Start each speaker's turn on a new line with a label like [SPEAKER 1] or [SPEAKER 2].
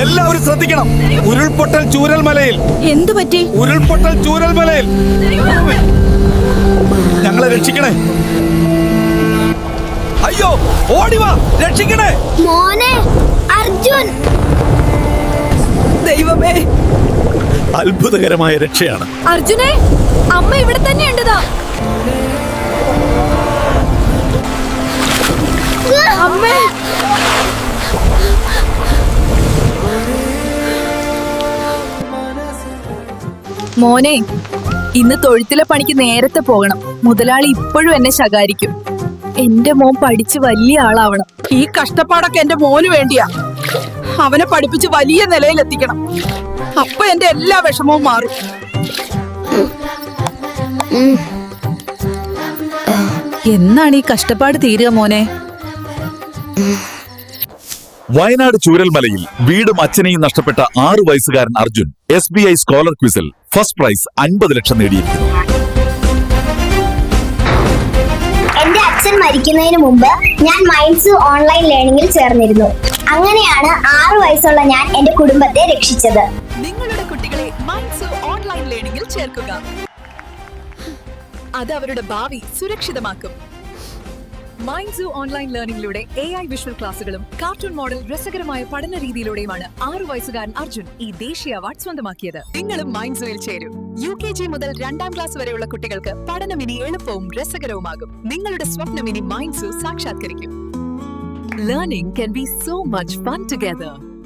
[SPEAKER 1] എല്ലാവരും ശ്രദ്ധിക്കണം. ഉരുൾപൊട്ടൽ ചൂരൽമലയിൽ.
[SPEAKER 2] എന്തു പറ്റി?
[SPEAKER 1] ഉരുൾപൊട്ടൽ ചൂരൽമലയിൽ. ഞങ്ങളെ രക്ഷിക്കണേ. അയ്യോ ഓടിവാ രക്ഷിക്കണേ.
[SPEAKER 3] മോനെ അർജുൻ.
[SPEAKER 2] ദൈവമേ.
[SPEAKER 1] അത്ഭുതകരമായ രക്ഷയാണ്.
[SPEAKER 2] അർജുനെ അമ്മ ഇവിടെ തന്നെ ഉണ്ടതാ അമ്മേ. മോനെ ഇന്ന് തൊഴുത്തിലെ പണിക്ക് നേരത്തെ പോകണം. മുതലാളി ഇപ്പോഴും എന്നെ ശകാരിക്കും. എന്റെ മോൻ പഠിച്ച് വലിയ ആളാവണം.
[SPEAKER 4] ഈ കഷ്ടപ്പാടൊക്കെ എന്റെ മോന് വേണ്ടിയാ. അവനെ പഠിപ്പിച്ച് വലിയ നിലയിലെത്തിക്കണം. അപ്പൊ എന്റെ എല്ലാ വിഷമവും മാറും.
[SPEAKER 2] എന്നാണ് ഈ കഷ്ടപ്പാട് തീരുക മോനെ?
[SPEAKER 1] വയനാട് ചൂരൽമലയിൽ വീടും അച്ഛനെയും നഷ്ടപ്പെട്ട ആറു വയസ്സുകാരൻ Arjun S B I scholar ക്വിസിൽ first prize അൻപത് ലക്ഷം നേടിയിരിക്കുന്നു.
[SPEAKER 3] എന്റെ അച്ഛൻ മരിക്കുന്നതിന് മുമ്പ് ഞാൻ മൈൻഡ്സ് ഓൺലൈൻ ലേണിംഗിൽ ചേർന്നിരുന്നു. അങ്ങനെയാണ് ആറു വയസ്സുള്ള ഞാൻ എന്റെ കുടുംബത്തെ രക്ഷിച്ചത്.
[SPEAKER 2] നിങ്ങളുടെ കുട്ടികളെ മൈൻഡ്സ് ഓൺലൈൻ ലേണിംഗിൽ ചേർക്കുക. അത് അവരുടെ ഭാവി സുരക്ഷിതമാക്കും. മൈൻഡ്സു ഓൺലൈൻ ലേണിംഗിലൂടെ എ ഐ വിഷ്വൽ ക്ലാസുകളും കാർട്ടൂൺ മോഡൽ രസകരമായ പഠന രീതിയിലൂടെയുമാണ് ആറു വയസ്സുകാരൻ അർജുൻ ഈ ദേശീയ അവാർഡ് സ്വന്തമാക്കിയത്. നിങ്ങളും മൈൻഡ്സുയിൽ ചേരൂ. യു കെ ജി മുതൽ രണ്ടാം ക്ലാസ് വരെയുള്ള കുട്ടികൾക്ക് പഠനം ഇനി എളുപ്പവും രസകരവുമാകും. നിങ്ങളുടെ സ്വപ്നം ഇനി മൈൻഡ്സു സാക്ഷാത്കരിക്കും. Learning can be so much fun together.